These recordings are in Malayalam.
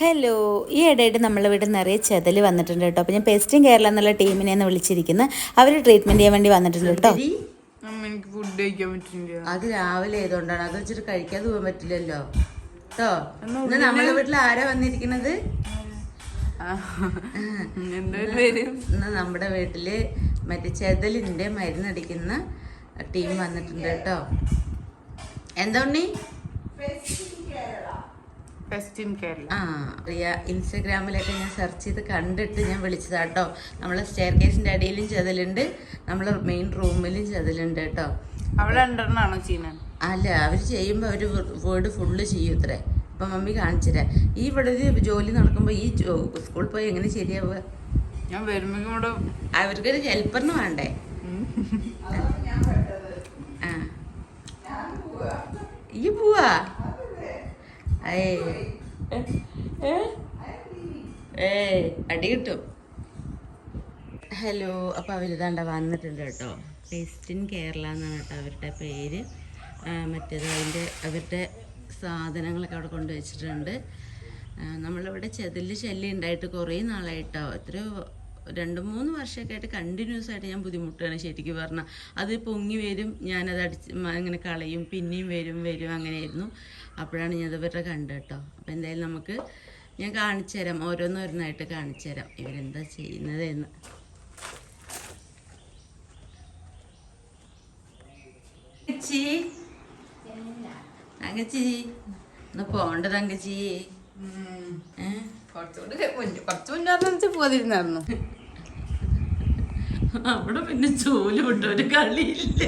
ഹലോ ഈ ഇടയായിട്ട് നമ്മളെ വീട്ടിൽ നിറയെ ചെതൽ വന്നിട്ടുണ്ട് കേട്ടോ. അപ്പോൾ ഞാൻ പെസ്റ്റിംഗ് കേരള എന്നുള്ള ടീമിനെ ഒന്ന് വിളിച്ചിരിക്കുന്നത് അവർ ട്രീറ്റ്മെന്റ് ചെയ്യാൻ വേണ്ടി വന്നിട്ടുണ്ട് കേട്ടോ. അമ്മ എനിക്ക് ഫുഡ് കഴിക്കാൻ പറ്റില്ല അത് രാവിലെ ആയതുകൊണ്ടാണ്. അത് വെച്ചിട്ട് കഴിക്കാതെ പോകാൻ പറ്റില്ലല്ലോ. കേട്ടോ ഇന്ന് നമ്മളെ വീട്ടിൽ ആരാ വരും ഇന്ന് നമ്മുടെ വീട്ടിൽ മറ്റേ ചെതലിന്റെ മരുന്നടിക്കുന്ന ടീം വന്നിട്ടുണ്ട് കേട്ടോ. എന്താ ഉണ്ണി? ഫെസ്റ്റ് ഇൻ കേരള ആ ഇൻസ്റ്റഗ്രാമിലൊക്കെ ഞാൻ സെർച്ച് ചെയ്ത് കണ്ടിട്ട് ഞാൻ വിളിച്ചതാ കേട്ടോ നമ്മളെ സ്റ്റെയർ കേസിന്റെ അടിയിലും ചെതലുണ്ട് നമ്മളെ മെയിൻ റൂമിലും ചെതലുണ്ട് കേട്ടോ അവിടെ രണ്ടെണ്ണാണോ ചെയ്യുന്നത് അല്ല അവർ ചെയ്യുമ്പോൾ അവർ വേർഡ് ഫുള്ള് ചെയ്യും ഇത്രേ അപ്പം മമ്മി കാണിച്ചുതരാം. ഈ ഇവിടെ ഒരു ജോലി നടക്കുമ്പോൾ ഈ സ്കൂളിൽ പോയി എങ്ങനെ ശരിയാവുക? ഞാൻ വരുമ്പോ അവർക്കൊരു ഹെൽപ്പറിന് വേണ്ടേ? ഈ പോവാ? ഏയ് അടി കിട്ടും. ഹലോ അപ്പോൾ അവരിതാണ്ട വന്നിട്ടുണ്ട് കേട്ടോ. ബെസ്റ്റ് കേരള എന്നാണ് കേട്ടോ അവരുടെ പേര്. മറ്റേത് അതിന്റെ അവരുടെ സാധനങ്ങളൊക്കെ അവിടെ കൊണ്ടുവച്ചിട്ടുണ്ട് വച്ചിട്ടുണ്ട്. നമ്മളിവിടെ ചെതിൽ ശല്യം ഉണ്ടായിട്ട് കുറേ നാളായിട്ടോ. എത്രയോ രണ്ട് മൂന്ന് വർഷമൊക്കെ ആയിട്ട് കണ്ടിന്യൂസ് ആയിട്ട് ഞാൻ ബുദ്ധിമുട്ടാണ് ശരിക്കും പറഞ്ഞാൽ. അത് പൊങ്ങി വരും ഞാനത് അടിച്ച് ഇങ്ങനെ കളയും പിന്നെയും വരും വരും അങ്ങനെയായിരുന്നു. അപ്പോഴാണ് ഞാൻ ഇവരുടെ കണ്ടത് കേട്ടോ. അപ്പോൾ എന്തായാലും നമുക്ക് ഞാൻ കാണിച്ചു തരാം. ഓരോന്നോരോന്നായിട്ട് കാണിച്ചു തരാം. ഇവരെന്താ ചെയ്യുന്നത് എന്ന് തങ്കച്ചി. തങ്കച്ചി ഒന്ന് പോണ്ട തങ്കച്ചി. പോകാതിരുന്നായിരുന്നു അവിടെ പിന്നെ ജോലി വിട്ട ഒരു കളിയില്ല.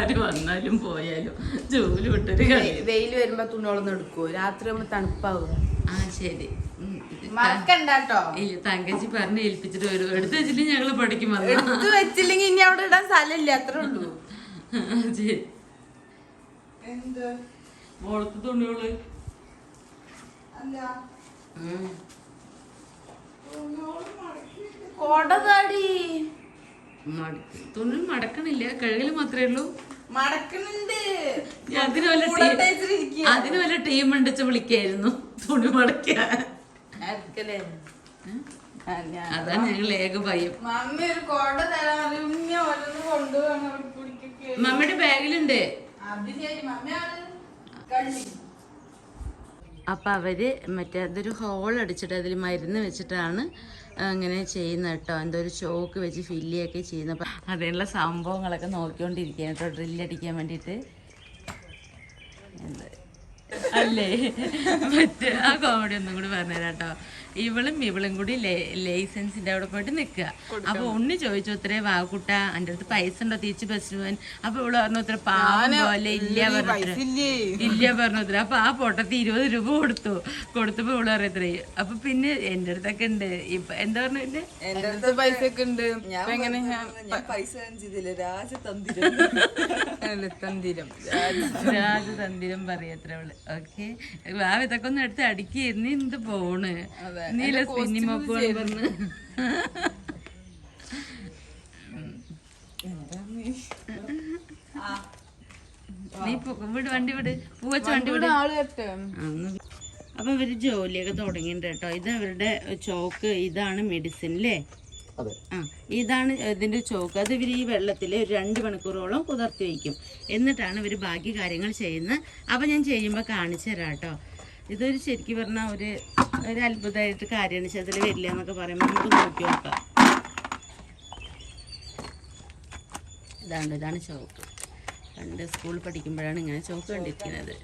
ആര് വന്നാലും പോയാലും ജോലി വിട്ടൊരു വെയിൽ വരുമ്പോ തുണികളൊന്നും എടുക്കുവോ? രാത്രി ആകുമ്പോ തണുപ്പാവുക ആ ശരി. ഇല്ല തങ്കച്ചി പറഞ്ഞ് ഏൽപ്പിച്ചിട്ട് വരും എടുത്ത് വെച്ചിട്ട് ഞങ്ങൾ പഠിക്കും എടുത്ത് വെച്ചില്ലെങ്കിൽ ഇനി അവിടെ ഇടാൻ സ്ഥലമില്ല അത്രേ ഉള്ളൂ. ശരി. മോളത്ത് തുണികൾ. തുണി മടക്കണില്ല കഴുകൽ മാത്രമേ ഉള്ളൂ. മടക്കുന്നുണ്ട്. അതിന് വല്ല. അതിന് വല്ല ടീം ഉണ്ടിച്ച് വിളിക്കായിരുന്നു. തുണി മടക്കാൻ അതാണ് ഞങ്ങൾ ഏക ഭയം. മമ്മി ഒരു കോട ഓരോന്ന് മമ്മിയുടെ ബാഗിലുണ്ട്. അത് ശരി. മമ്മി ആൾ അവർ മറ്റേ അതൊരു ഹോൾ അടിച്ചിട്ട് അതിൽ മരുന്ന് വെച്ചിട്ടാണ് അങ്ങനെ ചെയ്യുന്നത് കേട്ടോ. എന്തോ ഒരു ചോക്ക് വെച്ച് ഫില്ലിയൊക്കെ ചെയ്യുന്നത്. അപ്പം അതിനുള്ള സംഭവങ്ങളൊക്കെ നോക്കിക്കൊണ്ടിരിക്കുക കേട്ടോ. ഡ്രില്ലടിക്കാൻ വേണ്ടിയിട്ട്. അല്ലേ? മറ്റേ ആ കോമഡി ഒന്നും കൂടി പറഞ്ഞുതരാം കേട്ടോ. ഇവളും ഇവളും കൂടി ലൈസൻസിന്റെ അവിടെ പോയിട്ട് നിൽക്കുക. അപ്പൊ ഉണ്ണി ചോദിച്ചു ഉത്തരേ വാക്കുട്ട എന്റെ അടുത്ത് പൈസ ഉണ്ടോ? തിരിച്ച് ബസ് പോവാൻ അപ്പൊ ഇവൾ പറഞ്ഞു ഉത്തര പാവം പോലെ ഇല്ല പറഞ്ഞു ഇല്ല? പറഞ്ഞു ഉത്തര അപ്പൊ ആ പൊട്ടത്തി ഇരുപത് രൂപ കൊടുത്തു. കൊടുത്തപ്പോ ഇവൾ പറയത്രേ അപ്പൊ പിന്നെ എന്റെ അടുത്തൊക്കെ ഉണ്ട്. ഇപ്പൊ എന്താ പറഞ്ഞു എന്റെ അടുത്ത് പൈസ ഒക്കെ ഉണ്ട് ഇപ്പൊ എങ്ങനെ? ഞാൻ പൈസ കാണിച്ചതില്ല രാജതന്ത്രം തന്തിരം. രാജതന്തിരം പറയത്ര അവൾ. ഓക്കെ ആ ഇതൊക്കെ ഒന്ന് എടുത്ത് അടിക്കുന്നു എന്ത് പോണ്. നീല സ്പിന്നിങ് മോപ്പ് പറഞ്ഞു. നീ പോ- വിട് വണ്ടി വിട്. പൂവച്ച വണ്ടി വിട് അപ്പൊ ഇവർ ജോലിയൊക്കെ തുടങ്ങിയിട്ടുണ്ട് കേട്ടോ. ഇത് അവരുടെ ചോക്ക് ഇതാണ് മെഡിസിൻ അല്ലേ ആ ഇതാണ് ഇതിന്റെ ചോക്ക്. അത് ഇവർ ഈ വെള്ളത്തിൽ ഒരു രണ്ട് മണിക്കൂറോളം കുതിർത്തി വയ്ക്കും. എന്നിട്ടാണ് ഇവർ ബാക്കി കാര്യങ്ങൾ ചെയ്യുന്നത്. അപ്പം ഞാൻ ചെയ്യുമ്പോൾ കാണിച്ചു തരാം കേട്ടോ. ഇതൊരു ശരിക്കും പറഞ്ഞ ഒരു ഒരു അത്ഭുതമായിട്ട് കാര്യമാണ്. ചെതിൽ വരില്ല എന്നൊക്കെ പറയുമ്പോൾ നമുക്ക് നോക്കി നോക്കാം. ഇതാണ് ഇതാണ് ചോക്ക്. പണ്ട് സ്കൂളിൽ പഠിക്കുമ്പോഴാണ് ഇങ്ങനെ ചോക്ക് കണ്ടിരിക്കുന്നത്.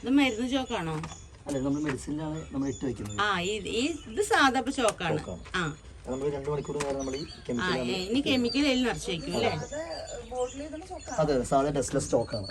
ഇത് മരുന്ന് ചോക്കാണോ? അല്ല നമ്മൾ മെഡിസിനിലാണ് നമ്മൾ ഇട്ട് വെക്കുന്നത്. ആ ഈ ഇത് സാധാ ചോക്കാണ്. ആ. നമ്മൾ രണ്ട് മണിക്കൂർ നേരം നമ്മൾ ഇനി കെമിക്കൽ അതിൽ നിറച്ച് വയ്ക്കും അല്ലേ? അതെ സാധാ സ്റ്റോക്കാണ്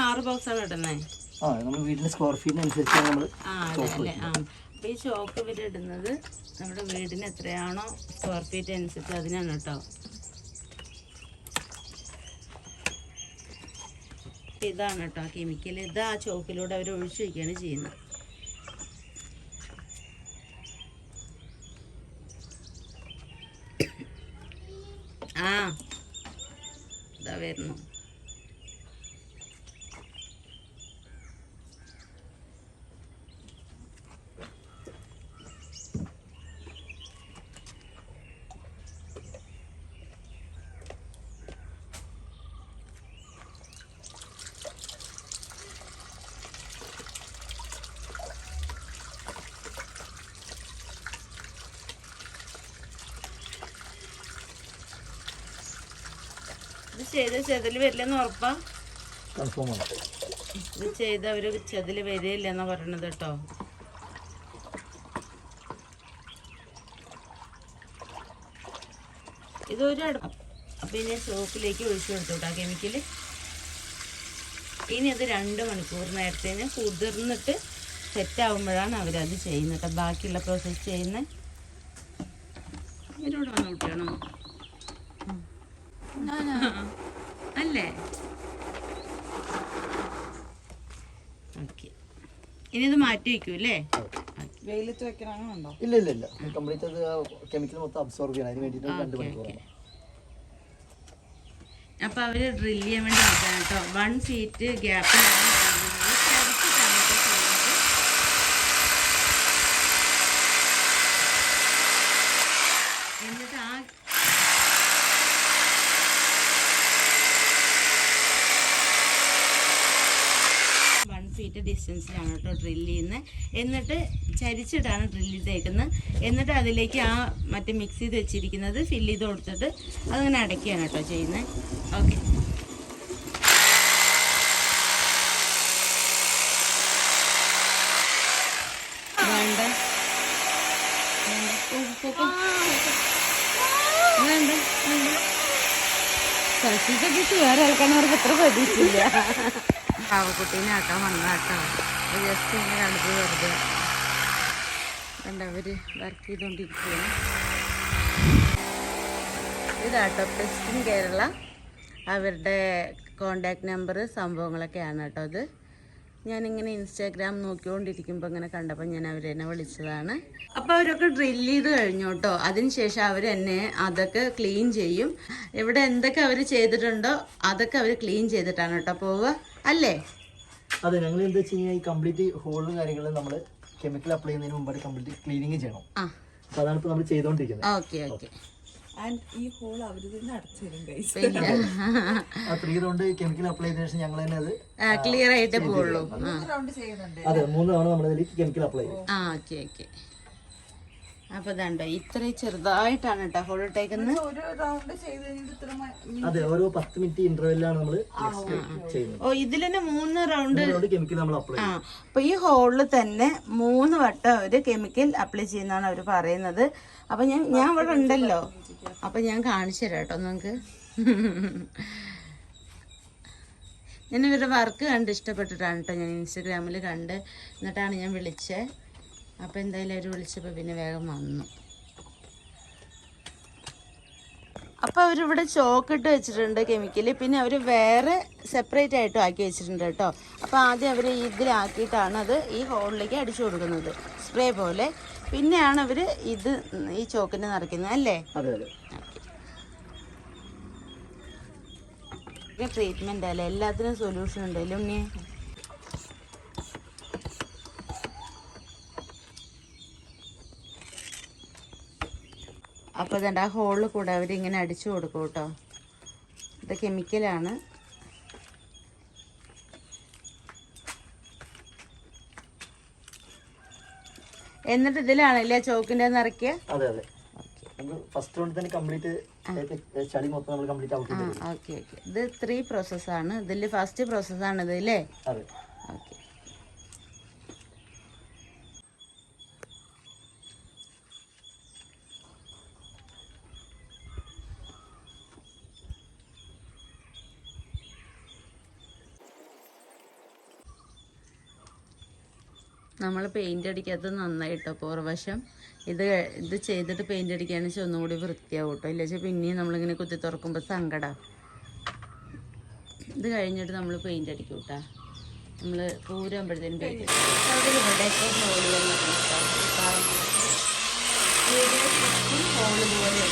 ആറ് ബോക്സാണ് ഇടുന്നത് ആ നമ്മൾ വീടിന്റെ സ്ക്വയർ ഫീറ്റിനനുസരിച്ചാണ് നമ്മൾ ആ അതെ അല്ലേ ആ. അപ്പോൾ ഈ ചോക്ക് ഇവർ ഇടുന്നത് നമ്മുടെ വീടിന് എത്രയാണോ സ്ക്വയർ ഫീറ്റ് അനുസരിച്ച് അതിനാണ് കേട്ടോ ഇതാണ് കേട്ടോ കെമിക്കൽ ഇത് ആ ചോക്കിലൂടെ അവർ ഒഴിച്ചു വയ്ക്കുകയാണ് ചെയ്യുന്നത് ആ ഇതാ വരുന്നു ഇത് ചെയ്ത ചെതൽ വരില്ലെന്ന് ഉറപ്പാ? കൺഫേം ആണ് ഇത് ചെയ്ത ഒരു ചെതൽ വരില്ലെന്നാ പറയണത് കേട്ടോ. ഇതൊരു അപ്പം ഇനി സോപ്പിലേക്ക് ഒഴിച്ചു കൊടുത്തു കേട്ടോ കെമിക്കൽ. ഇനി അത് രണ്ട് മണിക്കൂർ നേരത്തേന് കുതിർന്നിട്ട് സെറ്റ് ആകുമ്പോഴാണ് അവരത് ചെയ്യുന്നത്. ബാക്കിയുള്ള പ്രോസസ്സ് ചെയ്യുന്നത്. ഇവരോട് വന്ന് കുട്ടിയാണോ അല്ലേ? ഓക്കെ. ഇനി ഇത് മാറ്റി വെക്കൂ അല്ലേ? വെയിലത്ത് വെക്കണോ ഇല്ല ഇല്ല ഇല്ല. കംപ്ലീറ്റ് അത് കെമിക്കൽ മൊത്തം അബ്സോർബ് ചെയ്യണം. അതിന് വേണ്ടിയിട്ട് രണ്ട് മണിക്കൂർ. അപ്പൊ അവർ ഡ്രില്ല് ചെയ്യാൻ വേണ്ടി നിൽക്കാൻ കേട്ടോ. വൺ സീറ്റ് ഗ്യാപ്പിലാണ് എന്നിട്ട് ആ ഫീറ്റ് ഡിസ്റ്റൻസിലാണ് കേട്ടോ ഡ്രില്ല് ചെയ്യുന്നത് എന്നിട്ട് ചരിച്ചിട്ടാണ് ഡ്രില്ല് ചെയ്തേക്കുന്നത് എന്നിട്ട് അതിലേക്ക് ആ മറ്റേ മിക്സ് ചെയ്ത് വെച്ചിരിക്കുന്നത് ഫില്ല് ചെയ്ത് കൊടുത്തിട്ട് അതങ്ങനെ അടയ്ക്കുകയാണ് കേട്ടോ ചെയ്യുന്നത് ഓക്കെ വേറെ ആൾക്കാണവർക്ക് എത്ര പ്രതീക്ഷയില്ല. പാവക്കുട്ടീനെ ആക്കാൻ വന്നാട്ടോ ജസ്റ്റ് ഇങ്ങനെ അടുത്ത് വെറുതെ കണ്ട അവർ വർക്ക് ചെയ്തുകൊണ്ടിരിക്കുകയാണ് ഇതാട്ടോ പെസ്റ്റിൻ കേരള. അവരുടെ കോണ്ടാക്ട് നമ്പർ സംഭവങ്ങളൊക്കെയാണ് കേട്ടോ അത്. ഞാനിങ്ങനെ ഇൻസ്റ്റാഗ്രാം നോക്കിക്കൊണ്ടിരിക്കുമ്പോൾ ഇങ്ങനെ കണ്ടപ്പോൾ ഞാൻ അവരെന്നെ വിളിച്ചതാണ്. അപ്പോൾ അവരൊക്കെ ഡ്രിൽ ചെയ്ത് കഴിഞ്ഞു കേട്ടോ. അതിനുശേഷം എന്നെ അതൊക്കെ ക്ലീൻ ചെയ്യും. ഇവിടെ എന്തൊക്കെ അവർ ചെയ്തിട്ടുണ്ടോ അതൊക്കെ അവർ ക്ലീൻ ചെയ്തിട്ടാണ് കേട്ടോ പോവുക. അല്ലേ? അതെ ഞങ്ങൾ എന്താ വെച്ച് കഴിഞ്ഞാൽ ഈ കംപ്ലീറ്റ് ഹോളും കാര്യങ്ങളും നമ്മൾ കെമിക്കൽ അപ്ലൈ ചെയ്യുന്നതിന് മുമ്പായിട്ട് കംപ്ലീറ്റ് ക്ലീനിങ് ചെയ്യണം. അപ്പൊ അതാണ് ഇപ്പൊ നമ്മൾ ചെയ്തോണ്ടിരിക്കുന്നത് ഓക്കെ ഓക്കെ. തരും റൗണ്ട് കെമിക്കൽ അപ്ലൈ ചെയ്തതിനു ശേഷം ഞങ്ങൾ തന്നെ അത് ക്ലിയർ ആയിട്ട് പോകുള്ളൂ അതെ മൂന്ന് തവണ നമ്മൾ കെമിക്കൽ അപ്ലൈ ചെയ്യും. ഇത്ര അപ്പോൾ ഇതാണ്ടോ ഇത്രയും ചെറുതായിട്ടാണ് കേട്ടോ ഹോൾ ഇട്ടേക്കുന്നത് ഒരു റൗണ്ട് ചെയ്ത് കഴിഞ്ഞിട്ട് ഇത്ര മ- അതെ ഓരോ പത്ത് മിനിറ്റ് ഇന്റർവെല്ലാണ് നമ്മൾ ചെയ്യുന്നത്. ഓ ഇതിൽ തന്നെ മൂന്ന് റൗണ്ട് കെമിക്കൽ നമ്മൾ അപ്ലൈ ആ അപ്പൊ ഈ ഹോളിൽ തന്നെ മൂന്ന് വട്ടം അവർ കെമിക്കൽ അപ്ലൈ ചെയ്യുന്നതാണ് അവർ പറയുന്നത്. അപ്പൊ ഞാൻ ഞാൻ അവിടെ ഉണ്ടല്ലോ. അപ്പൊ ഞാൻ കാണിച്ചു തരാം കേട്ടോ നിങ്ങക്ക് ഞാൻ ഇവരുടെ വർക്ക് കണ്ട് ഇഷ്ടപ്പെട്ടിട്ടാണ് കേട്ടോ ഞാൻ ഇൻസ്റ്റഗ്രാമിൽ കണ്ട്. എന്നിട്ടാണ് ഞാൻ വിളിച്ചത് അപ്പോൾ എന്തായാലും അവർ വിളിച്ചപ്പോൾ പിന്നെ വേഗം വന്നു. അപ്പോൾ അവരിവിടെ ചോക്കിട്ട് വെച്ചിട്ടുണ്ട് കെമിക്കൽ പിന്നെ അവർ വേറെ സെപ്പറേറ്റ് ആയിട്ടും ആക്കി വെച്ചിട്ടുണ്ട് കേട്ടോ. അപ്പോൾ ആദ്യം അവർ ഇതിലാക്കിയിട്ടാണ് അത് ഈ ഹോളിലേക്ക് അടിച്ചു കൊടുക്കുന്നത്. സ്പ്രേ പോലെ. പിന്നെയാണ് അവർ ഇത് ഈ ചോക്കിന് നിറയ്ക്കുന്നത് അല്ലേ? അതെ അതെ. ട്രീറ്റ്മെന്റ് അല്ലേ? എല്ലാത്തിനും സൊല്യൂഷൻ ഉണ്ട് അല്ലേ അപ്പോൾ ഇതുണ്ട് ആ ഹോളിൽ കൂടെ അവരിങ്ങനെ അടിച്ചു കൊടുക്കും കേട്ടോ. ഇത് കെമിക്കലാണ് എന്നിട്ട് ഇതിലാണല്ലേ ചോക്കിന്റെ നിറക്കിയ അതെ അതെ ഫസ്റ്റ് റൗണ്ട് തന്നെ കംപ്ലീറ്റ് ചളി മൊത്തം നമ്മൾ കംപ്ലീറ്റ് ഓക്കെ ഓക്കെ. ഇത് ത്രീ പ്രോസസ്സാണ് ഇതിൽ ഫസ്റ്റ് പ്രോസസ്സാണ് ഇത് അല്ലേ ഓക്കെ. നമ്മൾ പെയിന്റ് അടിക്കാത്തത് നന്നായിട്ടോ? പുറവശം. ഇത് ഇത് ചെയ്തിട്ട് പെയിന്റ് അടിക്കുകയാണെന്ന് വെച്ചാൽ ഒന്നുകൂടി വൃത്തിയാവും കേട്ടോ ഇല്ല വെച്ചാൽ പിന്നെയും നമ്മളിങ്ങനെ കുത്തി തുറക്കുമ്പോൾ സങ്കടം. ഇത് കഴിഞ്ഞിട്ട് നമ്മൾ പെയിന്റ് അടിക്കും കേട്ടോ നമ്മൾ പൂരാകുമ്പോഴത്തേനും പെയിന്റ് ഇവിടെയൊക്കെ ഹോൾ പോലെ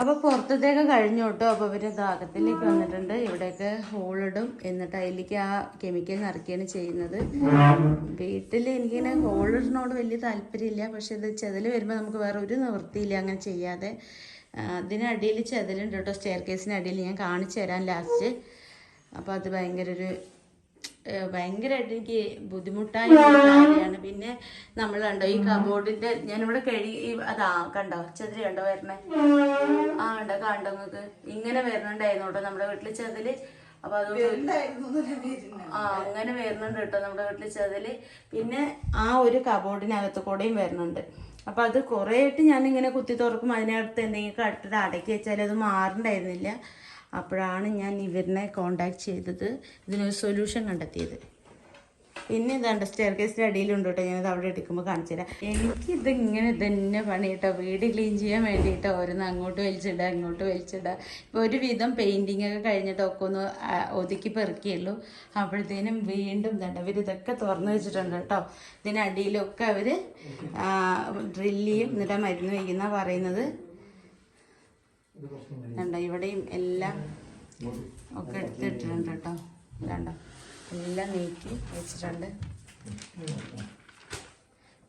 അപ്പോൾ പുറത്തത്തേക്ക് കഴിഞ്ഞു കേട്ടോ. അപ്പോൾ ഇവർ ദാഹത്തിലേക്ക് വന്നിട്ടുണ്ട്. ഇവിടെയൊക്കെ ഹോളിടും. എന്നിട്ട് അതിലേക്ക് ആ കെമിക്കൽ നിറയ്ക്കുകയാണ് ചെയ്യുന്നത്. വീട്ടിൽ എനിക്കിങ്ങനെ ഹോളിടുന്നോട് വലിയ താല്പര്യമില്ല. പക്ഷെ ഇത് ചെതൽ വരുമ്പോൾ നമുക്ക് വേറെ ഒരു നിവൃത്തിയില്ല. അങ്ങനെ ചെയ്യാതെ. അതിനടിയിൽ ചെതലുണ്ട് കേട്ടോ. സ്റ്റെയർ കേസിന് അടിയിൽ ഞാൻ കാണിച്ചു തരാം ലാസ്റ്റ് അപ്പോൾ അത് ഭയങ്കര ഒരു ഭയങ്കരമായിട്ട് എനിക്ക് ബുദ്ധിമുട്ടായ കാര്യമാണ്. പിന്നെ നമ്മൾ കണ്ടോ ഈ കബോർഡിന്റെ ഞാനിവിടെ കഴുകി അതാ കണ്ടോ ചതിരി കണ്ടോ വരണേ? ആ കണ്ടോ കണ്ടോ നിങ്ങൾക്ക്? ഇങ്ങനെ വരണുണ്ടായിരുന്നു കേട്ടോ നമ്മുടെ വീട്ടിൽ ചെതിൽ. അപ്പൊ അതുകൊണ്ട് ആ അങ്ങനെ വരുന്നുണ്ട് കേട്ടോ നമ്മുടെ വീട്ടിൽ ചെതിൽ. പിന്നെ ആ ഒരു കബോർഡിനകത്ത് കൂടെയും വരുന്നുണ്ട്. അപ്പൊ അത് കുറേ ആയിട്ട് ഇങ്ങനെ കുത്തി തുറക്കും. അതിനകത്ത് എന്തെങ്കിലും കട്ടിട്ട് അടക്കി വെച്ചാൽ അത് മാറണ്ടായിരുന്നില്ല. അപ്പോഴാണ് ഞാൻ ഇവരിനെ കോണ്ടാക്ട് ചെയ്തത്. ഇതിനൊരു സൊല്യൂഷൻ കണ്ടെത്തിയത്. പിന്നെ ഇതാണ്ട് സ്റ്റെയർ കേസിന്റെ അടിയിലുണ്ട് കേട്ടോ. ഞാനത് അവിടെ എടുക്കുമ്പോൾ കാണിച്ചു തരാം എനിക്കിത് ഇങ്ങനെ തന്നെ പണി കേട്ടോ വീട് ക്ലീൻ ചെയ്യാൻ വേണ്ടിയിട്ട്? ഓരോന്ന് അങ്ങോട്ട് വലിച്ചിടുക ഇങ്ങോട്ട് വലിച്ചിടുക ഇപ്പോൾ ഒരുവിധം പെയിന്റിങ് ഒക്കെ കഴിഞ്ഞിട്ടൊക്കെ ഒന്ന് ആ, ഒതുക്കി പെറുക്കിയുള്ളൂ. അപ്പോഴത്തേനും വീണ്ടും ഇതുണ്ട് ഇവർ ഇതൊക്കെ തുറന്നു വെച്ചിട്ടുണ്ട് കേട്ടോ. ഇതിനടിയിലൊക്കെ അവർ ഡ്രില്ല് ചെയ്യും എന്നിട്ട് മരുന്ന് വയ്ക്കുന്ന പറയുന്നത് കണ്ടോ ഇവിടെയും എല്ലാം ഒക്കെ എടുത്തിട്ടുണ്ട് കേട്ടോ. കണ്ടോ എല്ലാം നീക്കി വെച്ചിട്ടുണ്ട്.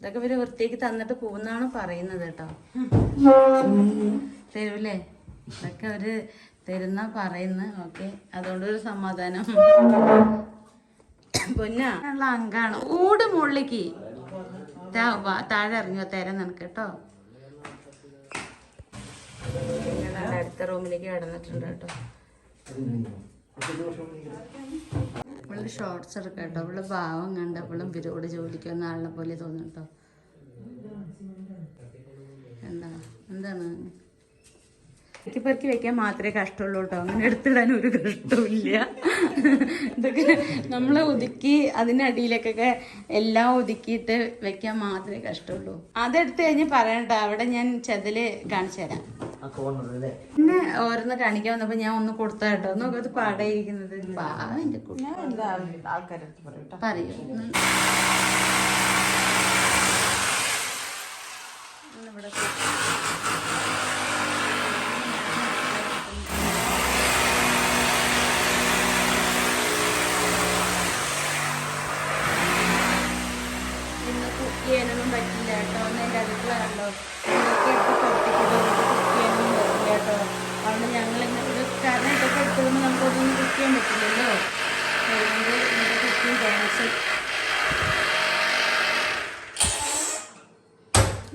ഇതൊക്കെ ഇവർ വൃത്തിയാക്കി തന്നിട്ട് പോകുന്നാണ് പറയുന്നത് കേട്ടോ. തരൂലേ ഇതൊക്കെ അവർ തരുന്ന പറയുന്ന ഓക്കെ അതുകൊണ്ട് ഒരു സമാധാനം. പൊന്നുള്ള അങ്കാണ്. ഊട് മുള്ളിക്ക് താഴെ ഇറങ്ങിയോ തരാൻ നിനക്ക് കേട്ടോ പിന്നെ ദാ അടുത്ത റൂമിലേക്ക് കിടന്നിട്ടുണ്ട് കേട്ടോ. ഇവൾ ഷോർട്സ് എടുക്കാം കേട്ടോ. ഇവൾ ഭാവം കണ്ടപ്പോഴും ഇവരോട് ജോലിക്ക് വന്ന ആളിനെ പോലെ തോന്നും കേട്ടോ. എന്താ? എന്താണ്? പെറുക്കി പെറുക്കി വെക്കാൻ മാത്രമേ കഷ്ടമുള്ളൂ കേട്ടോ. അങ്ങനെ എടുത്തിടാൻ ഒരു കഷ്ടമില്ല ഇതൊക്കെ നമ്മൾ ഒതുക്കി അതിനടിയിലേക്കൊക്കെ എല്ലാം ഒതുക്കിയിട്ട് വെക്കാൻ മാത്രമേ കഷ്ടമുള്ളൂ. അതെടുത്ത് കഴിഞ്ഞ് പറയണ്ട. അവിടെ ഞാൻ ചെതൽ കാണിച്ചു തരാം. ആ കോർണർ അല്ലേ? പിന്നെ ഓരോന്ന് കാണിക്കാൻ വന്നപ്പോ ഞാൻ ഒന്ന് കൊടുത്ത കേട്ടോ. നോക്കത് പാടായിരിക്കുന്നത് പറയൂ ഉം. ഒന്നിവിടെ ഇന്ന് കുക്ക് ചെയ്യാനൊന്നും പറ്റില്ല കേട്ടോ ഒന്ന് എന്റെ അടുക്കള കണ്ടോ ഇതൊക്കെ എടുത്ത് പൊട്ടിക്കുന്നത് കുക്ക് ചെയ്യാനൊന്നും പറ്റില്ല കേട്ടോ അതുകൊണ്ട് ഞങ്ങൾ ഇന്ന് ഒരു കാരണം ഇതൊക്കെ എടുത്തുകൊണ്ട് കുക്ക് പറ്റില്ലല്ലോ.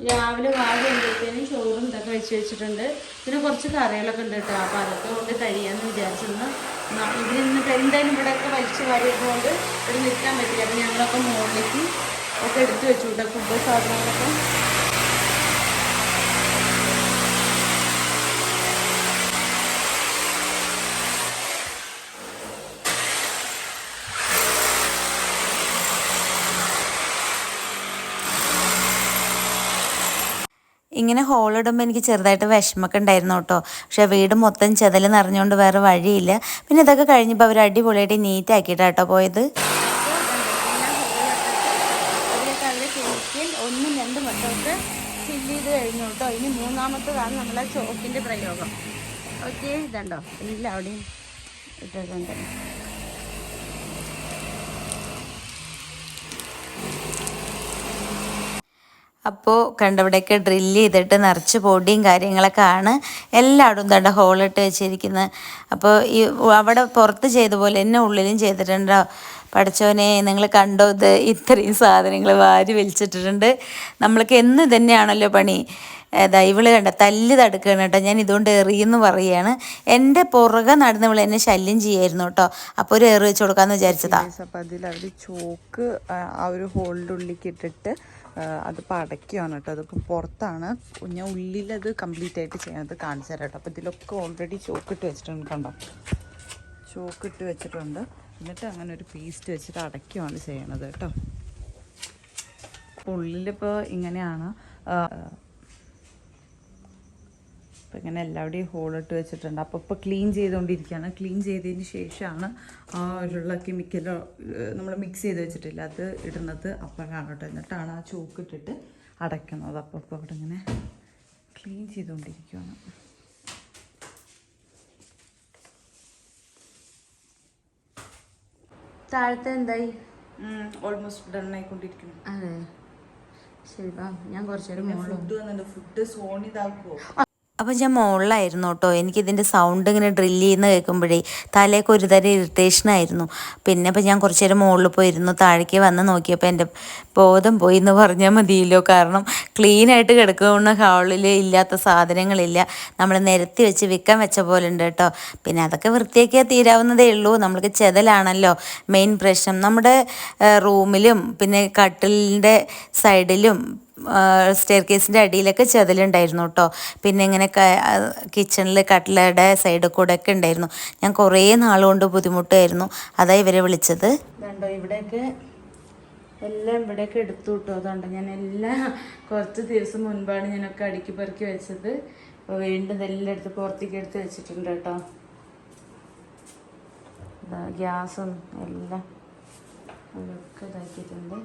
രാവിലെ വാഴ ഉണ്ടാക്കിയതിന് ചോറും ഇതൊക്കെ വെച്ച് വെച്ചിട്ടുണ്ട്. പിന്നെ കുറച്ച് കറികളൊക്കെ ഉണ്ട് കേട്ടോ. അപ്പോൾ അതൊക്കെ കൊണ്ട് കഴിയാമെന്ന് വിചാരിച്ചിരുന്നു. ഇതിൽ നിന്നിട്ട് എന്തായാലും ഇവിടെയൊക്കെ വലിച്ച് വാരിയതുകൊണ്ട് ഇവിടെ നിൽക്കാൻ പറ്റില്ല. അപ്പോൾ ഞങ്ങളൊക്കെ മുകളിലേക്ക് ഒക്കെ എടുത്ത് വെച്ചു കേട്ടോ. ഫുഡ് സാധനങ്ങളൊക്കെ. ഇങ്ങനെ ഹോളിടുമ്പോൾ എനിക്ക് ചെറുതായിട്ട് വിഷമൊക്കെ ഉണ്ടായിരുന്നു കേട്ടോ. പക്ഷേ വീട് മൊത്തം ചെതൽ നിറഞ്ഞുകൊണ്ട് വേറെ വഴിയില്ല. പിന്നെ ഇതൊക്കെ കഴിഞ്ഞപ്പോൾ അവർ അടിപൊളിയായിട്ട് നീറ്റ് ആക്കിയിട്ടാണ് കേട്ടോ പോയത്. ഇനി മൂന്നാമത്തതാണ് നമ്മളെ ചോക്കിന്റെ പ്രയോഗം. ഓക്കെ ഇതുണ്ടോ? എല്ലാം അവിടെയും ഇട്ടിട്ടുണ്ട്. അപ്പോൾ കണ്ടവിടെയൊക്കെ ഡ്രില്ല് ചെയ്തിട്ട് നിറച്ച് പൊടിയും കാര്യങ്ങളൊക്കെ ആണ് എല്ലായിടും തണ്ട ഹോളിട്ട് വെച്ചിരിക്കുന്നത് അപ്പോൾ ഈ അവിടെ പുറത്ത് ചെയ്ത പോലെ തന്നെ ഉള്ളിലും ചെയ്തിട്ടുണ്ടോ. പഠിച്ചവനെ നിങ്ങൾ കണ്ടോ ഇത്? ഇത്രയും സാധനങ്ങൾ വാരി വലിച്ചിട്ടിട്ടുണ്ട്. നമ്മൾക്ക് എന്ന് തന്നെയാണല്ലോ പണി. ഏതാ കണ്ട തല്ല് തടുക്കുകയാണ് കേട്ടോ. ഞാൻ ഇതുകൊണ്ട് എറിയെന്ന് പറയുകയാണ്. എന്റെ പുറകെ നടന്ന് എന്നെ ശല്യം ചെയ്യായിരുന്നു കേട്ടോ. അപ്പോൾ ഒരു എറി വെച്ച് കൊടുക്കാമെന്ന് വിചാരിച്ചതാ. അപ്പോൾ അതിൽ അവർ ചോക്ക് ആ ഒരു ഹോളിന്റെ ഉള്ളിലേക്ക് ഇട്ടിട്ട് ആ, അടയ്ക്കുകയാണ് കേട്ടോ. അതിപ്പോൾ പുറത്താണ്. ഞാൻ ഉള്ളിലത് കംപ്ലീറ്റ് ആയിട്ട് ചെയ്യുന്നത് കാണിച്ചു തരാം കേട്ടോ. അപ്പോൾ ഇതിലൊക്കെ ഓൾറെഡി ചോക്ക് ഇട്ട് വെച്ചിട്ടുണ്ട് കണ്ടോ? ചോക്ക് ഇട്ട് വെച്ചിട്ടുണ്ട്. എന്നിട്ട് അങ്ങനെ ഒരു പേസ്റ്റ് വെച്ചിട്ട് അടയ്ക്കുകയാണ് ചെയ്യണത് കേട്ടോ. ഉള്ളിലിപ്പോൾ ഇങ്ങനെയാണ് അപ്പോൾ ഇങ്ങനെ എല്ലാവിടെയും ഹോളിട്ട് വെച്ചിട്ടുണ്ട്. അപ്പോൾ ഇപ്പോൾ ക്ലീൻ ചെയ്തുകൊണ്ടിരിക്കുകയാണ് ക്ലീൻ ചെയ്തതിന് ശേഷമാണ് ആ ഉള്ള കെമിക്കലോ നമ്മൾ മിക്സ് ചെയ്ത് വെച്ചിട്ടില്ല. അത് ഇടുന്നത് അപ്പോഴാണ് എന്നിട്ടാണ് ആ ചോക്കിട്ടിട്ട് അടയ്ക്കുന്നത്. അപ്പോൾ ഇപ്പോൾ അവിടെ ഇങ്ങനെ ക്ലീൻ ചെയ്തുകൊണ്ടിരിക്കുകയാണ് താഴത്തെ എന്തായി? ഓൾമോസ്റ്റ് ഡൺ ആയിക്കൊണ്ടിരിക്കുന്നു. അതെ. ശരി ഞാൻ കുറച്ചേരം ഫുഡ് വന്നിട്ടുണ്ട്. ഫുഡ് സോണിതാക്കുമോ അപ്പം ഞാൻ മുകളിലായിരുന്നു കേട്ടോ. എനിക്കിതിന്റെ സൗണ്ട് ഇങ്ങനെ ഡ്രില്ല് ചെയ്യുന്ന കേൾക്കുമ്പോഴേ തലയൊക്കെ ഒരു തരം ഇറിറ്റേഷൻ ആയിരുന്നു. പിന്നെ ഇപ്പം ഞാൻ കുറച്ച് നേരം മുകളിൽ പോയിരുന്നു. താഴേക്ക് വന്ന് നോക്കിയപ്പോൾ എന്റെ ബോധം പോയി എന്ന് പറഞ്ഞാൽ മതിയല്ലോ. കാരണം ക്ലീനായിട്ട് കിടക്കുന്ന ഹാളിൽ ഇല്ലാത്ത സാധനങ്ങളില്ല. നമ്മൾ നിരത്തി വെച്ച് വിൽക്കാൻ വെച്ച പോലെ ഉണ്ട് കേട്ടോ. പിന്നെ അതൊക്കെ വൃത്തിയാക്കിയാൽ തീരാവുന്നതേ ഉള്ളൂ. നമ്മൾക്ക് ചെതലാണല്ലോ മെയിൻ പ്രശ്നം. നമ്മുടെ റൂമിലും പിന്നെ കട്ടിലിന്റെ സൈഡിലും സ്റ്റെയർ കേസിന്റെ അടിയിലൊക്കെ ചെതലുണ്ടായിരുന്നു കേട്ടോ പിന്നെ ഇങ്ങനെ കിച്ചണിൽ കട്ടിലയുടെ സൈഡിൽ കൂടെ ഒക്കെ ഉണ്ടായിരുന്നു. ഞാൻ കുറേ നാളുകൊണ്ട് ബുദ്ധിമുട്ടായിരുന്നു. അതാ ഇവരെ വിളിച്ചത്. കണ്ടോ ഇവിടെയൊക്കെ എല്ലാം ഇവിടെയൊക്കെ എടുത്തു കിട്ടും അതുകൊണ്ട് ഞാൻ എല്ലാം കുറച്ച് ദിവസം മുൻപാണ് ഞാനൊക്കെ അടുക്കി പെറുക്കി വെച്ചത്. അപ്പോൾ വീണ്ടും ഇതെല്ലാം എടുത്ത് പുറത്തേക്ക് എടുത്ത് വെച്ചിട്ടുണ്ട് കേട്ടോ ഗ്യാസും എല്ലാം അതൊക്കെ ഇതാക്കിയിട്ടുണ്ട്.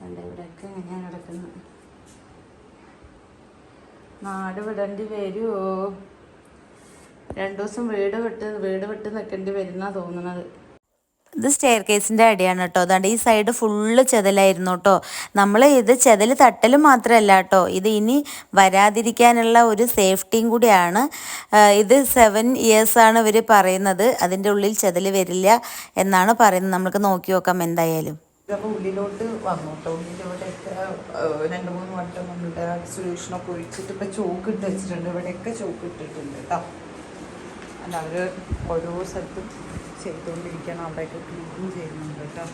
കണ്ട ഇവിടെയൊക്കെ എങ്ങനെയാണ് കിടക്കുന്നത് നാട് വിടേണ്ടി വരുമോ രണ്ടു ദിവസം വീട് വിട്ട് വീട് വിട്ട് നിൽക്കേണ്ടി വരുന്നാ തോന്നുന്നത് ഇത് സ്റ്റെയർ കേസിന്റെ അടിയാണ് കേട്ടോ. അതുകൊണ്ട് ഈ സൈഡ് ഫുള്ള് ചെതലായിരുന്നു കേട്ടോ. നമ്മൾ ഇത് ചെതൽ തട്ടൽ മാത്രമല്ല കേട്ടോ. ഇത് ഇനി വരാതിരിക്കാനുള്ള ഒരു സേഫ്റ്റിയും കൂടിയാണ്. ഇത് സെവൻ ഇയേഴ്സാണ് ഇവർ പറയുന്നത്. അതിന്റെ ഉള്ളിൽ ചെതൽ വരില്ല എന്നാണ് പറയുന്നത്. നമുക്ക് നോക്കി നോക്കാം എന്തായാലും. അപ്പോൾ ഉള്ളിലോട്ട് വന്നു. കേട്ടോ ഏഹ്, രണ്ട് മൂന്ന് വട്ടം നമ്മളുടെ സൊല്യൂഷനൊക്കെ ഒഴിച്ചിട്ട് ഇപ്പൊ ചോക്ക് ഇട്ട് വെച്ചിട്ടുണ്ട്. ഇവിടെയൊക്കെ ചോക്ക് ഇട്ടിട്ടുണ്ട് കേട്ടോ അല്ല അവർ ഓരോ സ്ഥലത്തും ചെയ്തുകൊണ്ടിരിക്കണം അവിടെയൊക്കെ ക്ലീൻ ചെയ്യുന്നുണ്ട് കേട്ടോ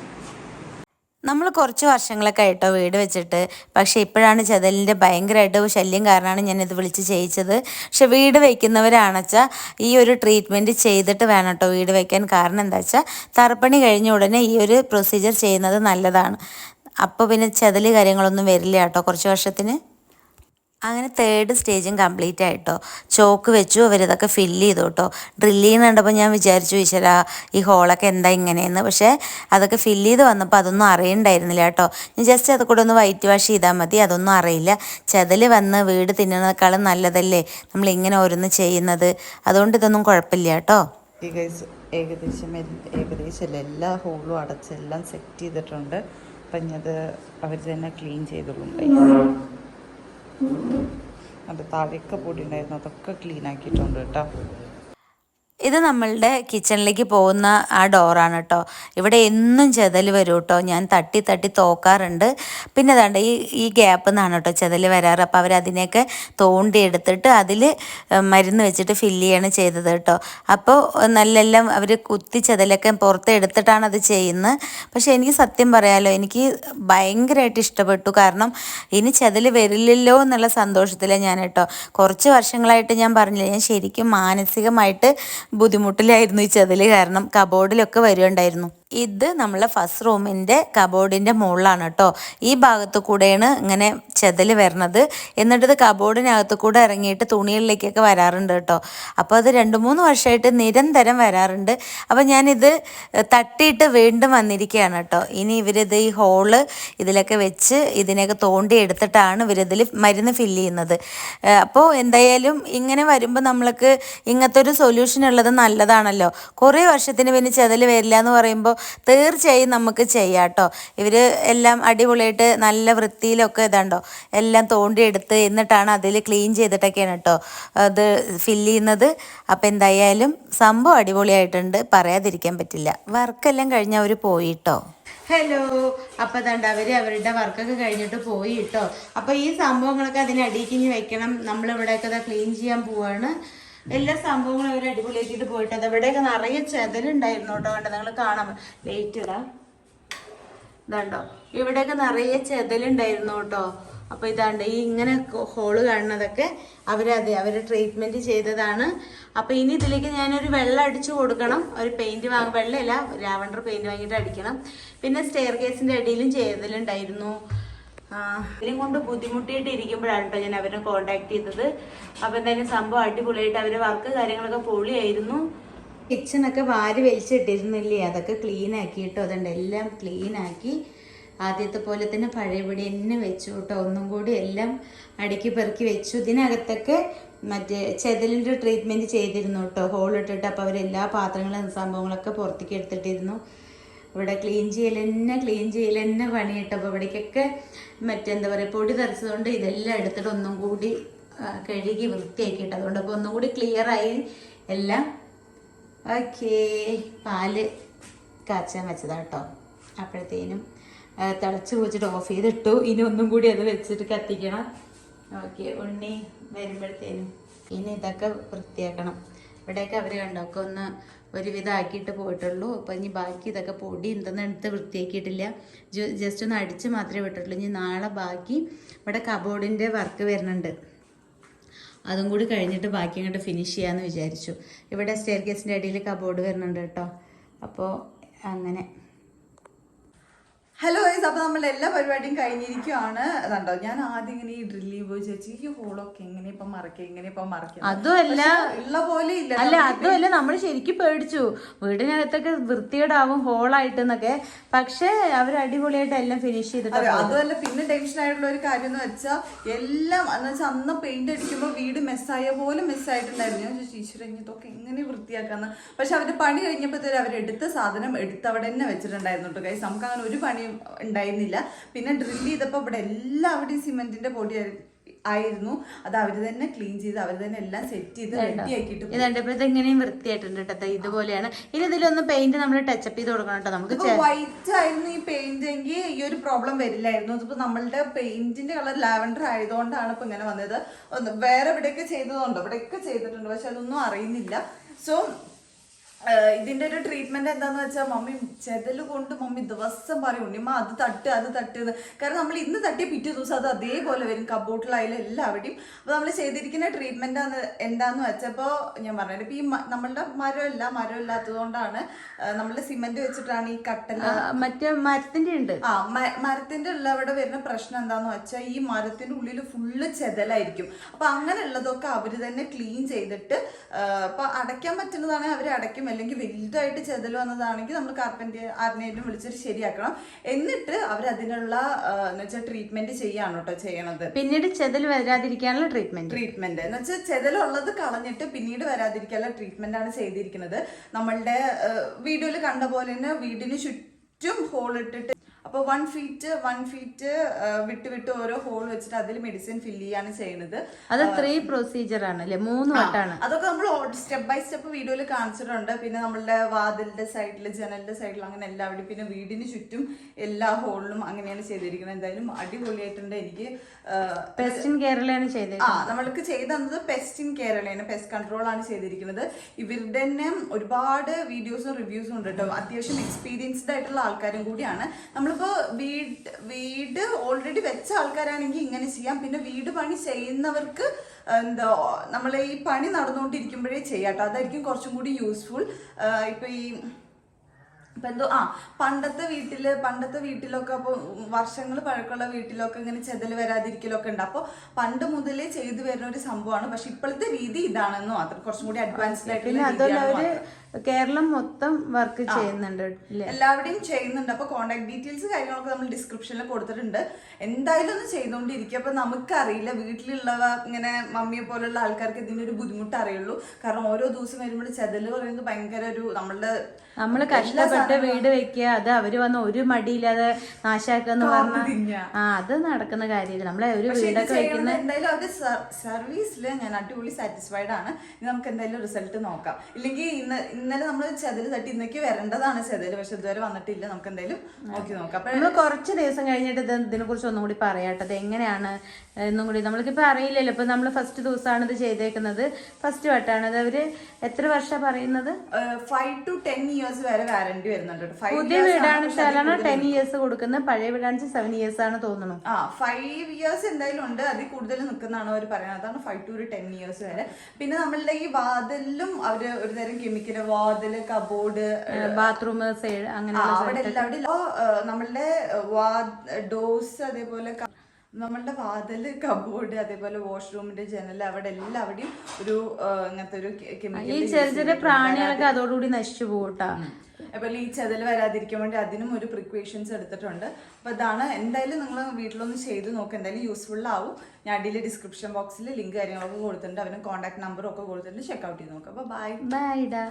നമ്മൾ കുറച്ച് വർഷങ്ങളൊക്കെ ആയിട്ടോ വീട് വെച്ചിട്ട്. പക്ഷേ ഇപ്പോഴാണ് ചെതലിന്റെ ഭയങ്കരമായിട്ട് ശല്യം കാരണമാണ് ഞാനിത് വിളിച്ച് ചെയ്യിച്ചത്. പക്ഷെ വീട് വയ്ക്കുന്നവരാണെച്ചാൽ ഈ ഒരു ട്രീറ്റ്മെന്റ് ചെയ്തിട്ട് വേണം കേട്ടോ വീട് വയ്ക്കാൻ കാരണം എന്താ വെച്ചാൽ തറപ്പണി കഴിഞ്ഞ ഉടനെ ഈ ഒരു പ്രൊസീജിയർ ചെയ്യുന്നത് നല്ലതാണ്. അപ്പോൾ പിന്നെ ചെതൽ കാര്യങ്ങളൊന്നും വരില്ല കേട്ടോ കുറച്ച് വർഷത്തിന്? അങ്ങനെ തേർഡ് സ്റ്റേജും കംപ്ലീറ്റ് ആയിട്ടോ. ചോക്ക് വെച്ചു അവരിതൊക്കെ ഫില്ല് ചെയ്തു കേട്ടോ ഡ്രില്ല് ചെയ്യുന്ന കണ്ടപ്പോൾ ഞാൻ വിചാരിച്ചു ഈശ്വര ഈ ഹോളൊക്കെ എന്താ ഇങ്ങനെയെന്ന്. പക്ഷേ അതൊക്കെ ഫില്ല് ചെയ്ത് വന്നപ്പോൾ അതൊന്നും അറിയണ്ടായിരുന്നില്ല കേട്ടോ ഞാൻ ജസ്റ്റ് അത് കൂടെ ഒന്ന് വൈറ്റ് വാഷ് ചെയ്താൽ മതി അതൊന്നും അറിയില്ല. ചതൽ വന്ന് വീട് തിന്നുന്നതിനേക്കാളും നല്ലതല്ലേ നമ്മൾ ഇങ്ങനെ ഓരോന്ന് ചെയ്യുന്നത്. അതുകൊണ്ട് ഇതൊന്നും കുഴപ്പമില്ല കേട്ടോ ഏകദേശം ഏകദേശം എല്ലാ ഹോളും അടച്ചെല്ലാം സെറ്റ് ചെയ്തിട്ടുണ്ട്. അപ്പം അത് അവർ തന്നെ ക്ലീൻ ചെയ്തോളും. അത് താഴെയൊക്കെ പൊടി ഉണ്ടായിരുന്നു അതൊക്കെ ക്ലീൻ ആക്കിയിട്ടുണ്ട് കേട്ടോ. ഇത് നമ്മളുടെ കിച്ചണിലേക്ക് പോകുന്ന ആ ഡോറാണ് കേട്ടോ ഇവിടെ എന്നും ചെതൽ വരും കേട്ടോ ഞാൻ തട്ടി തട്ടി തോക്കാറുണ്ട്. പിന്നെ അതാണ്ട് ഈ ഈ ഗ്യാപ്പ് നിന്നാണ് കേട്ടോ ചെതൽ വരാറ്. അപ്പോൾ അവരതിനെയൊക്കെ തോണ്ടി എടുത്തിട്ട് അതിൽ മരുന്ന് വെച്ചിട്ട് ഫില്ല് ചെയ്യാണ് ചെയ്തത് കേട്ടോ അപ്പോൾ നല്ലെല്ലാം അവർ കുത്തി ചെതലൊക്കെ പുറത്ത് എടുത്തിട്ടാണ് അത് ചെയ്യുന്നത് പക്ഷേ എനിക്ക് സത്യം പറയാലോ എനിക്ക് ഭയങ്കരമായിട്ട് ഇഷ്ടപ്പെട്ടു. കാരണം ഇനി ചെതൽ വരില്ലല്ലോ എന്നുള്ള സന്തോഷത്തിലാണ് ഞാൻ കേട്ടോ കുറച്ച് വർഷങ്ങളായിട്ട് ഞാൻ പറഞ്ഞില്ല ഞാൻ ശരിക്കും മാനസികമായിട്ട് ബുദ്ധിമുട്ടിലായിരുന്നു ഈ ചെതൽ കാരണം കബോർഡിലൊക്കെ വരുന്നുണ്ടായിരുന്നു ഇത് നമ്മളെ ഫസ്റ്റ് റൂമിന്റെ കബോർഡിന്റെ മുകളിലാണ് കേട്ടോ ഈ ഭാഗത്ത് കൂടെയാണ് ഇങ്ങനെ ചെതൽ വരണത്. എന്നിട്ട് ഇത് കബോർഡിനകത്ത് കൂടെ ഇറങ്ങിയിട്ട് തുണികളിലേക്കൊക്കെ വരാറുണ്ട് കേട്ടോ അപ്പോൾ അത് രണ്ട് മൂന്ന് വർഷമായിട്ട് നിരന്തരം വരാറുണ്ട്. അപ്പോൾ ഞാനിത് തട്ടിയിട്ട് വീണ്ടും വന്നിരിക്കുകയാണ് കേട്ടോ ഇനി ഇവരിത് ഈ ഹോൾ ഇതിലൊക്കെ വെച്ച് ഇതിനൊക്കെ തോണ്ടി എടുത്തിട്ടാണ് ഇവരിതിൽ മരുന്ന് ഫില്ല് ചെയ്യുന്നത്. അപ്പോൾ എന്തായാലും ഇങ്ങനെ വരുമ്പോൾ നമ്മൾക്ക് ഇങ്ങനത്തെ ഒരു സൊല്യൂഷൻ ഉള്ളത് നല്ലതാണല്ലോ. കുറേ വർഷത്തിന് പിന്നെ ചെതൽ വരില്ല എന്ന് പറയുമ്പോൾ തീർച്ചയായും നമുക്ക് ചെയ്യാം കേട്ടോ ഇവർ എല്ലാം അടിപൊളിയായിട്ട് നല്ല വൃത്തിയിലൊക്കെ ഇതാണ്ടോ എല്ലാം തോണ്ടിയെടുത്ത് എന്നിട്ടാണ് അതിൽ ക്ലീൻ ചെയ്തിട്ടൊക്കെയാണ് കേട്ടോ അത് ഫില്ല് ചെയ്യുന്നത്. അപ്പോൾ എന്തായാലും സംഭവം അടിപൊളിയായിട്ടുണ്ട്. പറയാതിരിക്കാൻ പറ്റില്ല. വർക്കെല്ലാം കഴിഞ്ഞ് അവർ പോയിട്ടോ ഹലോ അപ്പൊ ദണ്ട അവർ അവരുടെ വർക്കൊക്കെ കഴിഞ്ഞിട്ട് പോയി കേട്ടോ അപ്പൊ ഈ സംഭവങ്ങളൊക്കെ അതിനടിയിക്കിഞ്ഞ് വെക്കണം. നമ്മളിവിടെയൊക്കെ ക്ലീൻ ചെയ്യാൻ പോവാണ്. എല്ലാ സംഭവങ്ങളും അവർ അടിപൊളിയാക്കിയിട്ട് അത് ഇവിടെയൊക്കെ നിറയെ ചെതലുണ്ടായിരുന്നു കേട്ടോ. കണ്ടോ? നിങ്ങൾ കാണാം ലേറ്റ് ഇതാണ്ടോ? ഇവിടെയൊക്കെ നിറയെ ചെതലുണ്ടായിരുന്നു കേട്ടോ. അപ്പൊ ഇതാണ്ട് ഈ ഇങ്ങനെ ഹോൾ കാണുന്നതൊക്കെ അവരതെ അവർ ട്രീറ്റ്മെന്റ് ചെയ്തതാണ്. അപ്പൊ ഇനി ഇതിലേക്ക് ഞാനൊരു വെള്ളം അടിച്ചു കൊടുക്കണം. ഒരു പെയിന്റ് വാങ്ങ വെള്ളമില്ല ലാവണ്ടർ പെയിന്റ് വാങ്ങിയിട്ട് അടിക്കണം. പിന്നെ സ്റ്റെയർ കേസിന്റെ അടിയിലും ചെയ്തലുണ്ടായിരുന്നു ഇതിനെ കൊണ്ട് ബുദ്ധിമുട്ടിയിട്ട് ഇരിക്കുമ്പോഴാണ് കേട്ടോ ഞാൻ അവരെ കോണ്ടാക്ട് ചെയ്തത്. അപ്പൊ എന്തായാലും സംഭവം അടിപൊളിയായിട്ട് അവരെ വർക്ക് കാര്യങ്ങളൊക്കെ പൊളിയായിരുന്നു. കിച്ചണൊക്കെ വാരി വലിച്ചിട്ടിരുന്നില്ലേ? അതൊക്കെ ക്ലീൻ ആക്കി കേട്ടോ അതുകൊണ്ട് എല്ലാം ക്ലീൻ ആക്കി. ആദ്യത്തെ പോലെ തന്നെ പഴയപടി തന്നെ വെച്ചു കേട്ടോ ഒന്നും കൂടി എല്ലാം അടുക്കി പെറുക്കി വെച്ചു. ഇതിനകത്തൊക്കെ മറ്റേ ചെതലിന്റെ ട്രീറ്റ്മെന്റ് ചെയ്തിരുന്നു കേട്ടോ ഹോളിട്ടിട്ട് അപ്പോൾ അവരെല്ലാ പാത്രങ്ങളും സംഭവങ്ങളൊക്കെ പുറത്തേക്ക് എടുത്തിട്ടിരുന്നു. ഇവിടെ ക്ലീൻ ചെയ്യൽ തന്നെ ക്ലീൻ ചെയ്യൽ തന്നെ പണിയിട്ടപ്പോൾ ഇവിടേക്കൊക്കെ മറ്റെന്താ പറയുക പൊടി തെറിച്ചതുകൊണ്ട് ഇതെല്ലാം എടുത്തിട്ട് ഒന്നും കൂടി കഴുകി വൃത്തിയാക്കിയിട്ട്. അതുകൊണ്ട് അപ്പോൾ ഒന്നും കൂടി ക്ലിയർ ആയി. എല്ലാം ഓക്കേ പാൽ കാച്ചാൻ വെച്ചതാണ് കേട്ടോ. അപ്പോഴത്തേനും തിളച്ച് കുഴിച്ചിട്ട് ഓഫ് ചെയ്തിട്ടു. ഇനി ഒന്നും കൂടി അത് വെച്ചിട്ട് കത്തിക്കണം. ഓക്കെ ഉണ്ണി വരുമ്പോഴത്തേനും. ഇനി ഇതൊക്കെ വൃത്തിയാക്കണം. ഇവിടെയൊക്കെ അവർ കണ്ടൊക്കെ ഒന്ന് ഒരുവിധം ആക്കിയിട്ട് പോയിട്ടുള്ളൂ. അപ്പോൾ ഇനി ബാക്കി ഇതൊക്കെ പൊടി എന്തെന്ന് എടുത്ത് വൃത്തിയാക്കിയിട്ടില്ല. ജസ്റ്റ് ഒന്ന് അടിച്ച് മാത്രമേ വിട്ടിട്ടുള്ളൂ. ഇനി നാളെ ബാക്കി ഇവിടെ കബോർഡിന്റെ വർക്ക് വരുന്നുണ്ട്. അതും കൂടി കഴിഞ്ഞിട്ട് ബാക്കി അങ്ങോട്ട് ഫിനിഷ് ചെയ്യാമെന്ന് വിചാരിച്ചു. ഇവിടെ സ്റ്റെയർ കേസിന്റെ അടിയിൽ കബോർഡ് വരുന്നുണ്ട് കേട്ടോ. അപ്പോൾ അങ്ങനെ. ഹലോ ഗൈസ് അപ്പോൾ നമ്മുടെ എല്ലാ പരിപാടിയും കഴിഞ്ഞിരിക്കുവാണ്. അതുണ്ടോ ഞാൻ ആദ്യം ഇങ്ങനെ ഈ ഡ്രില്ല് പോയി ചോദിച്ചു ഈ ഹോളൊക്കെ എങ്ങനെ ഇപ്പം മറക്കുക എങ്ങനെ ഇപ്പം മറക്കുക അതുമല്ല ഉള്ള പോലെ ഇല്ല. അല്ല അതുമല്ല നമ്മൾ ശരിക്കും പേടിച്ചു. വീടിനകത്തൊക്കെ വൃത്തികേടാവും ഹോളായിട്ട് എന്നൊക്കെ പക്ഷേ അവർ അടിപൊളിയായിട്ട് എല്ലാം ഫിനിഷ് ചെയ്തിട്ട് അതെ അതുമല്ല പിന്നെ ടെൻഷൻ ആയിട്ടുള്ള ഒരു കാര്യം എന്ന് വെച്ചാൽ എല്ലാം എന്ന് വെച്ചാൽ അന്ന് പെയിന്റ് അടിക്കുമ്പോൾ വീട് മെസ്സായ പോലെ മെസ്സായിട്ടുണ്ടായിരുന്നു ഞാൻ ചോദിച്ചു ഈശ്വര ഇതൊക്കെ എങ്ങനെ വൃത്തിയാക്കാന്ന്? പക്ഷെ അവർ പണി കഴിഞ്ഞപ്പോഴത്തേനും അവരെടുത്ത സാധനം എടുത്ത് അവിടെ തന്നെ വെച്ചിട്ടുണ്ടായിരുന്നു കേട്ടോ കൈ നമുക്ക് അങ്ങനെ ഒരു പണിയും ഉണ്ടായിരുന്നില്ല. പിന്നെ ഡ്രില്ല് ചെയ്തപ്പോൾ ഇവിടെ എല്ലാവിടെയും സിമെന്റിന്റെ പൊടി ആയി- ആയിരുന്നു. അത് അവർ തന്നെ ക്ലീൻ ചെയ്ത് അവർ തന്നെ എല്ലാം സെറ്റ് ചെയ്ത് റെഡി ഇത് പോയി. ഇതുണ്ട് എങ്ങനെയും വൃത്തിയായിട്ടുണ്ട് കേട്ടോ. ഇതുപോലെയാണ്. ഇനി ഇതിലൊന്ന് പെയിന്റ് നമ്മൾ ടച്ചപ്പ് ചെയ്ത് കൊടുക്കണം കേട്ടോ. നമുക്ക് വൈറ്റ് ആയിരുന്നു ഈ പെയിന്റ് എങ്കിൽ ഈ ഒരു പ്രോബ്ലം വരില്ലായിരുന്നു. ഇതിപ്പോ നമ്മളുടെ പെയിന്റിന്റെ കളർ ലാവൻഡർ ആയതുകൊണ്ടാണ് ഇപ്പൊ ഇങ്ങനെ വന്നത്. വേറെ ഇവിടെയൊക്കെ ചെയ്തതുണ്ടോ? ഇവിടെയൊക്കെ ചെയ്തിട്ടുണ്ട് പക്ഷെ അതൊന്നും അറിയുന്നില്ല. സോ ഇതിന്റെ ഒരു ട്രീറ്റ്മെന്റ് എന്താന്ന് വെച്ചാൽ മമ്മി ചെതൽ കൊണ്ട് മമ്മി ദിവസം പറയും ഉണ്ണിമ്മ അത് തട്ട് അത് തട്ട് കാരണം നമ്മൾ ഇന്ന് തട്ടിയ പിറ്റേ ദിവസം അത് അതേപോലെ വരും കബോട്ടിലായാലും എല്ലാവരുടെയും. അപ്പൊ നമ്മൾ ചെയ്തിരിക്കുന്ന ട്രീറ്റ്മെന്റ് എന്താന്ന് വെച്ചപ്പോ ഞാൻ പറഞ്ഞത് ഇപ്പൊ ഈ നമ്മളുടെ നമ്മളുടെ മരമില്ല മരം ഇല്ലാത്തത് കൊണ്ടാണ് നമ്മളുടെ സിമെന്റ് വെച്ചിട്ടാണ് ഈ കട്ടല മറ്റേ മരത്തിന്റെ ഉണ്ട്. ആ മരത്തിന്റെ മരത്തിന്റെ ഉള്ളവിടെ വരുന്ന പ്രശ്നം എന്താന്ന് വെച്ചാൽ ഈ മരത്തിന്റെ ഉള്ളിൽ ഫുള്ള് ചെതലായിരിക്കും. അപ്പൊ അങ്ങനെയുള്ളതൊക്കെ അവർ തന്നെ ക്ലീൻ ചെയ്തിട്ട് അപ്പൊ അടയ്ക്കാൻ പറ്റുന്നതാണെങ്കിൽ അവർ അടയ്ക്കും അല്ലെങ്കിൽ വലുതായിട്ട് ചെതൽ വന്നതാണെങ്കിൽ നമ്മൾ കാർപ്പന്റ് ആരിനേലും വിളിച്ചിട്ട് ശരിയാക്കണം. എന്നിട്ട് അവർ അതിനുള്ള എന്ന് വെച്ചാൽ ട്രീറ്റ്മെന്റ് ചെയ്യാണ് കേട്ടോ ചെയ്യണത്. പിന്നീട് ചെതൽ വരാതിരിക്കാനുള്ള ട്രീറ്റ്മെന്റ് ട്രീറ്റ്മെന്റ് എന്ന് വെച്ചാൽ ചെതലുള്ളത് കളഞ്ഞിട്ട് പിന്നീട് വരാതിരിക്കാനുള്ള ട്രീറ്റ്മെന്റ് ആണ് ചെയ്തിരിക്കുന്നത്. നമ്മളുടെ വീഡിയോയിൽ കണ്ട പോലെ തന്നെ വീടിന് ചുറ്റും ഹോൾ ഇട്ടിട്ട് അപ്പൊ വൺ ഫീറ്റ് വൺ ഫീറ്റ് വിട്ട് വിട്ട് ഓരോ ഹോൾ വെച്ചിട്ട് അതിൽ മെഡിസിൻ ഫില്ല് ചെയ്യാണ് ചെയ്യുന്നത്. അത് ത്രീ പ്രൊസീജിയർ ആണ് അല്ലേ? മൂന്ന് വട്ടാണ്. അതൊക്കെ നമ്മൾ സ്റ്റെപ്പ് ബൈ സ്റ്റെപ്പ് വീഡിയോയിൽ കാണിച്ചിട്ടുണ്ട്. പിന്നെ നമ്മളുടെ വാതിലിന്റെ സൈഡിൽ ജനലിന്റെ സൈഡിൽ അങ്ങനെ എല്ലാവിടെയും പിന്നെ വീടിന് ചുറ്റും എല്ലാ ഹോളിലും അങ്ങനെയാണ് ചെയ്തിരിക്കുന്നത്. എന്തായാലും അടിപൊളിയായിട്ടുണ്ട്. എനിക്ക് പെസ്റ്റിൻ കേരളയാണ് ചെയ്തത് ആ നമ്മൾക്ക് ചെയ്തു തന്നത് പെസ്റ്റിൻ കേരളയാണ് പെസ്റ്റ് കൺട്രോൾ ആണ് ചെയ്തിരിക്കുന്നത്. ഇവരുടെ തന്നെ ഒരുപാട് വീഡിയോസും റിവ്യൂസും ഉണ്ട് കേട്ടോ. അത്യാവശ്യം എക്സ്പീരിയൻസ്ഡ് ആയിട്ടുള്ള ആൾക്കാരും കൂടിയാണ്. നമ്മളിപ്പോ വീട് വീട് ഓൾറെഡി വെച്ച ആൾക്കാരാണെങ്കിൽ ഇങ്ങനെ ചെയ്യാം. പിന്നെ വീട് പണി ചെയ്യുന്നവർക്ക് എന്താ നമ്മൾ ഈ പണി നടന്നുകൊണ്ടിരിക്കുമ്പോഴേ ചെയ്യാട്ടോ. അതായിരിക്കും കുറച്ചും കൂടി യൂസ്ഫുൾ ഇപ്പൊ ഈ ഇപ്പൊ എന്തോ ആ പണ്ടത്തെ വീട്ടിൽ പണ്ടത്തെ വീട്ടിലൊക്കെ അപ്പൊ വർഷങ്ങൾ പഴക്കമുള്ള വീട്ടിലൊക്കെ ഇങ്ങനെ ചെതൽ വരാതിരിക്കലൊക്കെ ഉണ്ട്. അപ്പോൾ പണ്ട് മുതലേ ചെയ്തു വരുന്ന ഒരു സംഭവമാണ്. പക്ഷെ ഇപ്പോഴത്തെ രീതി ഇതാണെന്ന് മാത്രം കുറച്ചും കൂടി അഡ്വാൻസ്ഡ് ആയിട്ടുള്ള കേരളം മൊത്തം വർക്ക് ചെയ്യുന്നുണ്ട് എല്ലാവരുടെയും ചെയ്യുന്നുണ്ട്. അപ്പൊ കോൺടാക്ട് ഡീറ്റെയിൽസ് കാര്യങ്ങളൊക്കെ നമ്മൾ ഡിസ്ക്രിപ്ഷനിൽ കൊടുത്തിട്ടുണ്ട്. എന്തായാലും ഒന്ന് ചെയ്തുകൊണ്ടിരിക്കുക അപ്പൊ നമുക്കറിയില്ല. വീട്ടിലുള്ളവ ഇങ്ങനെ മമ്മിയെ പോലുള്ള ആൾക്കാർക്ക് ഇതിന്റെ ഒരു ബുദ്ധിമുട്ട് അറിയുള്ളൂ കാരണം ഓരോ ദിവസം വരുമ്പോൾ ചെതൽ പറയുന്നത് ഭയങ്കര ഒരു നമ്മളുടെ നമ്മൾ കഷ്ടപ്പെട്ട് വീട് വെക്കുക. അത് അവർ വന്ന് ഒരു മടിയില്ലാതെ നാശാക്കാന്ന് പറഞ്ഞ ആ അത് നടക്കുന്ന കാര്യമില്ല. നമ്മളെ ഒരു വീടൊക്കെ വെക്കുന്ന എന്തായാലും അത് സർവീസിൽ ഞാൻ അടിപൊളി സാറ്റിസ്ഫൈഡ് ആണ്. നമുക്ക് എന്തായാലും റിസൾട്ട് നോക്കാം. ഇല്ലെങ്കിൽ ഇന്ന് ഇന്നലെ നമ്മൾ ചെതൽ തട്ടി ഇന്നേക്ക് വരേണ്ടതാണ് ചെതൽ പക്ഷെ ഇതുവരെ വന്നിട്ടില്ല. നമുക്ക് എന്തായാലും നോക്കി നോക്കാം. അപ്പൊ നമ്മൾ കുറച്ച് ദിവസം കഴിഞ്ഞിട്ട് ഇത് ഇതിനെ കുറിച്ച് ഒന്നും കൂടി പറയാട്ടത് എങ്ങനെയാണ് എന്നും കൂടി നമ്മൾക്കിപ്പോൾ അറിയില്ലല്ലോ. ഇപ്പൊ നമ്മൾ ഫസ്റ്റ് ദിവസമാണ് ഇത് ചെയ്തേക്കുന്നത്. ഫസ്റ്റ് വട്ടാണ്. അത് അവർ എത്ര വർഷം പറയുന്നത്? ഫൈവ് ടു ടെൻ ഇയേഴ്സ് വരെ വാറന്റി വരുന്നുണ്ട് പുതിയ വീടാണ് വെച്ചാലാണ് ടെൻ ഇയേഴ്സ് കൊടുക്കുന്നത്. പഴയ വീടാണ് സെവൻ ഇയേഴ്സ് ആണ് തോന്നുന്നു. ആ ഫൈവ് ഇയേഴ്സ് എന്തായാലും ഉണ്ട്. അതിൽ കൂടുതൽ നിൽക്കുന്നതാണ് അവർ പറയുന്നത്. അതാണ് ഫൈവ് ടു ഒരു ടെൻ ഇയേഴ്സ് വരെ. പിന്നെ നമ്മളുടെ ഈ വാതിലും അവർ ഒരു തരം കെമിക്കൽ വാതിൽ കബോർഡ് ബാത്റൂം സൈഡ് അങ്ങനെ അവിടെ എല്ലാം അവിടെ നമ്മളുടെ ഡോസ് അതേപോലെ നമ്മളുടെ വാതിൽ കബോർഡ് അതേപോലെ വാഷ്റൂമിന്റെ ജനൽ അവിടെ എല്ലാവിടെയും ഒരു ഇങ്ങനത്തെ ഒരു ഈ ചെറിയ ചെറിയ പ്രാണികളൊക്കെ അതോടുകൂടി നശിച്ചു പോകട്ടാ അപ്പൊ ഈ ചതൽ വരാതിരിക്കാൻ വേണ്ടി അതിനും ഒരു പ്രിക്വേഷൻസ് എടുത്തിട്ടുണ്ട്. അപ്പൊ ഇതാണ് എന്തായാലും നിങ്ങൾ വീട്ടിലൊന്ന് ചെയ്ത് നോക്കുക എന്തായാലും യൂസ്ഫുൾ ആവും. ഞാൻ അടിയിൽ ഡിസ്ക്രിപ്ഷൻ ബോക്സിൽ ലിങ്ക് കാര്യങ്ങളൊക്കെ കൊടുത്തിട്ടുണ്ട്. അവന് കോൺടാക്ട് നമ്പറും ഒക്കെ കൊടുത്തിട്ടുണ്ട്. ചെക്ക്ഔട്ട് ചെയ്ത് നോക്കുക അപ്പൊ ബൈ ബൈ ഡാ